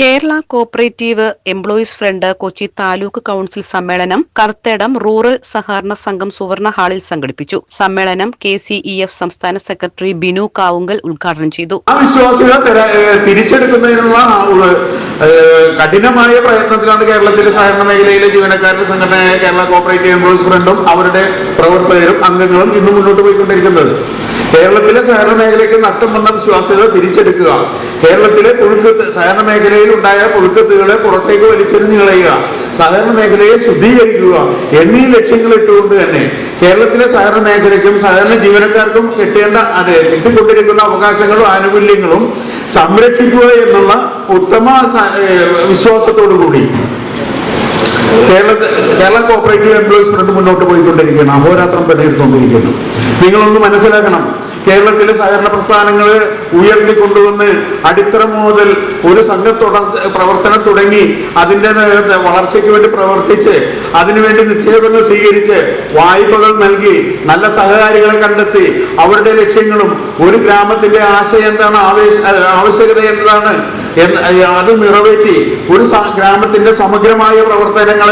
Kerala cooperative employees front Kochi taluk council സമ്മേളനം Karthedam rural സഹകരണ സംഘം സുവർണ ഹാളിൽ സംഘടിപ്പിച്ചു. സമ്മേളനം കെ സംസ്ഥാന സെക്രട്ടറി ബിനു കാവുങ്കൽ ഉദ്ഘാടനം ചെയ്തു. തിരിച്ചെടുക്കുന്നതിനുള്ള കഠിനമായ പ്രയത്നത്തിലാണ് കേരളത്തിലെ സഹകരണ മേഖലയിലെ ജീവനക്കാരുടെ സംഘടനയായ കേരള കോപ്പറേറ്റീവ് എംപ്ലോയീസ് ഫ്രണ്ടും അവരുടെ പ്രവർത്തകരും അംഗങ്ങളും ഇന്ന് മുന്നോട്ട് പോയിക്കൊണ്ടിരിക്കുന്നത്. കേരളത്തിലെ സഹകരണ മേഖലയ്ക്ക് നഷ്ടം വന്ന വിശ്വാസ്യത തിരിച്ചെടുക്കുക. കേരളത്തിലെ പുഴുക്കത്ത് സഹകരണ മേഖലയിൽ ഉണ്ടായ പുഴുക്കത്തുകളെ പുറത്തേക്ക് വലിച്ചെറിഞ്ഞു കളയുക. സഹകരണ മേഖലയെ ശുദ്ധീകരിക്കുക എന്നീ ലക്ഷ്യങ്ങൾ ഇട്ടുകൊണ്ട് തന്നെ കേരളത്തിലെ സഹകരണ മേഖലയ്ക്കും സഹകരണ ജീവനക്കാർക്കും കിട്ടേണ്ട അതെ കിട്ടിക്കൊണ്ടിരിക്കുന്ന അവകാശങ്ങളും ആനുകൂല്യങ്ങളും സംരക്ഷിക്കുക എന്നുള്ള ഉത്തമ വിശ്വാസത്തോടു കൂടി Kerala Kerala cooperative employees front മുന്നോട്ട് പോയിക്കൊണ്ടിരിക്കുകയാണ്. അഹോരാത്രം പണിയെടുത്തുകൊണ്ടിരിക്കുന്നു നിങ്ങളൊന്ന് മനസ്സിലാക്കണം. കേരളത്തിലെ സഹകരണ പ്രസ്ഥാനങ്ങൾ ഉയർത്തിക്കൊണ്ടുവന്ന് അടിത്തറ മുതൽ ഒരു സംഘ തുടർച്ച പ്രവർത്തനം തുടങ്ങി അതിന്റെ വളർച്ചയ്ക്ക് വേണ്ടി പ്രവർത്തിച്ച് അതിനുവേണ്ടി നിക്ഷേപങ്ങൾ സ്വീകരിച്ച് വായ്പകൾ നൽകി നല്ല സഹകാരികളെ കണ്ടെത്തി അവരുടെ ലക്ഷ്യങ്ങളും ഒരു ഗ്രാമത്തിന്റെ ആശയം എന്താണ് ആവേശ ആവശ്യകത എന്താണ് അത് നിറവേറ്റി ഒരു ഗ്രാമത്തിന്റെ സമഗ്രമായ പ്രവർത്തനങ്ങൾ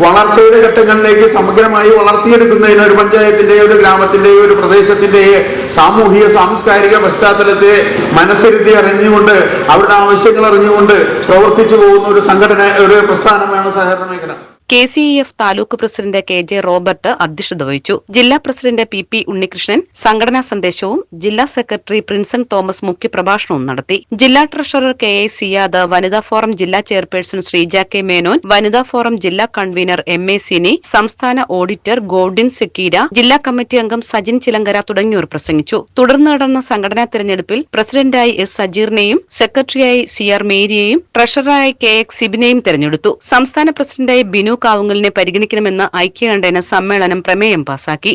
വളർച്ചയുടെ ഘട്ടങ്ങളിലേക്ക് സമഗ്രമായി വളർത്തിയെടുക്കുന്നതിന് ഒരു പഞ്ചായത്തിന്റെയോ ഒരു ഗ്രാമത്തിന്റെയോ ഒരു പ്രദേശത്തിന്റെയോ സാമൂഹിക സാംസ്കാരിക പശ്ചാത്തലത്തെ മനസ്സിരുത്തി അറിഞ്ഞുകൊണ്ട് അവരുടെ ആവശ്യങ്ങൾ അറിഞ്ഞുകൊണ്ട് പ്രവർത്തിച്ചു പോകുന്ന ഒരു സംഘടന ഒരു പ്രസ്ഥാനമാണ് സഹകരണ മേഖല. K C E F taluk president K J Robert അധ്യക്ഷത വഹിച്ചു. ജില്ലാ പ്രസിഡന്റ് പി പി ഉണ്ണികൃഷ്ണൻ സംഘടനാ സന്ദേശവും ജില്ലാ സെക്രട്ടറി പ്രിൻസൺ തോമസ് മുഖ്യപ്രഭാഷണവും നടത്തി. ജില്ലാ ട്രഷറർ കെ എ സിയാദ് വനിതാ ഫോറം ജില്ലാ ചെയർപേഴ്സൺ ശ്രീജ കെ മേനോൻ വനിതാ ഫോറം ജില്ലാ കൺവീനർ എം എ സിനി സംസ്ഥാന ഓഡിറ്റർ ഗോൾഡിൻ സെക്കീര ജില്ലാ കമ്മിറ്റി അംഗം സജിൻ ചിലങ്കര തുടങ്ങിയവർ പ്രസംഗിച്ചു. തുടർന്ന് നടന്ന സംഘടനാ തെരഞ്ഞെടുപ്പിൽ പ്രസിഡന്റായി എസ് സജീറിനെയും സെക്രട്ടറിയായി സി ആർ മേരിയെയും ട്രഷററായി കെ എക്സ് സിബിനെയും തെരഞ്ഞെടുത്തു. സംസ്ഥാന പ്രസിഡന്റായി ബിനു കാവുങ്ങലിനെ പരിഗണിക്കണമെന്ന് ഐക്യകണ്ഠേന സമ്മേളനം പ്രമേയം പാസാക്കി